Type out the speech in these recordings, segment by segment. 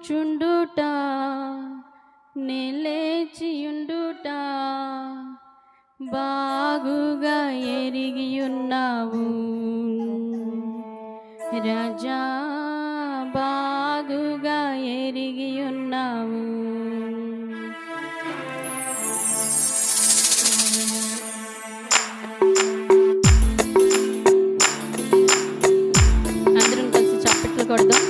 కూర్చుండుట నిలేచియుండుట బాగుగా ఎరిగియున్నావు. రజా బాగుగా ఎరిగియున్నావు. అందరం కలిసి చప్పట్లు కొడదాం.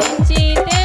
Tchau. Te